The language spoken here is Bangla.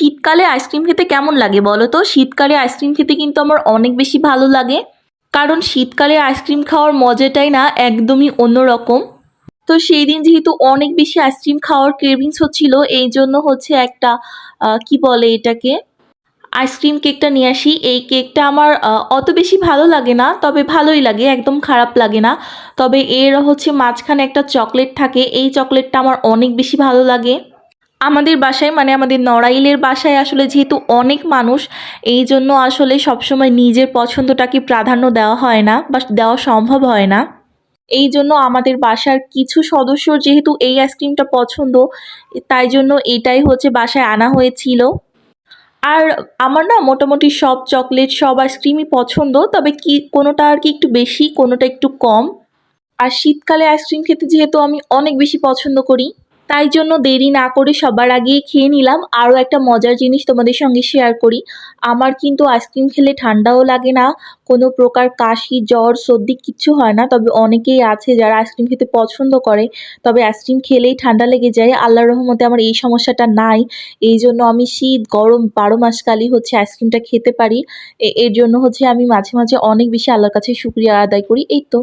শীতকালে আইসক্রিম খেতে কেমন লাগে বলো তো? শীতকালে আইসক্রিম খেতে কিন্তু আমার অনেক বেশি ভালো লাগে। কারণ শীতকালে আইসক্রিম খাওয়ার মজাটাই না একদমই অন্যরকম। তো সেই দিন যেহেতু অনেক বেশি আইসক্রিম খাওয়ার ক্রেভিংস হচ্ছিল, এই জন্য হচ্ছে একটা কি বলে এটাকে? আইসক্রিম কেকটা নিয়ে আসি। এই কেকটা আমার অত বেশি ভালো লাগে না, তবে ভালোই লাগে, একদম খারাপ লাগে না। তবে এর হচ্ছে মাঝখানে একটা চকলেট থাকে, এই চকলেটটা আমার অনেক বেশি ভালো লাগে। আমাদের বাসায় মানে আমাদের নড়াইলের বাসায় আসলে যেহেতু অনেক মানুষ, এই জন্য আসলে সবসময় নিজের পছন্দটাকে প্রাধান্য দেওয়া হয় না বা দেওয়া সম্ভব হয় না। এই জন্য আমাদের বাসার কিছু সদস্য যেহেতু এই আইসক্রিমটা পছন্দ, তাই জন্য এটাই হচ্ছে বাসায় আনা হয়েছিল। আর আমার না মোটামুটি সব চকলেট, সব আইসক্রিমই পছন্দ, তবে কি কোনোটা আর কি একটু বেশি, কোনোটা একটু কম। আর শীতকালে আইসক্রিম খেতে যেহেতু আমি অনেক বেশি পছন্দ করি। তাই জন্য দেরি না করে সবার আগেই খেয়ে নিলাম। আরও একটা মজার জিনিস তোমাদের সঙ্গে শেয়ার করি। আমার কিন্তু আইসক্রিম খেলে ঠান্ডাও লাগে না, কোনো প্রকার কাশি, জ্বর, সর্দি কিচ্ছু হয় না। তবে অনেকেই আছে যারা আইসক্রিম খেতে পছন্দ করে। তবে আইসক্রিম খেলেই ঠান্ডা লেগে যায়। আল্লাহর রহমতে আমার এই সমস্যাটা নাই। এই জন্য আমি শীত, গরম, বারো মাসকালই হচ্ছে আইসক্রিমটা খেতে পারি। এর জন্য হচ্ছে আমি মাঝে মাঝে অনেক বেশি আল্লাহর কাছে শুক্রিয়া আদায় করি। এই তো।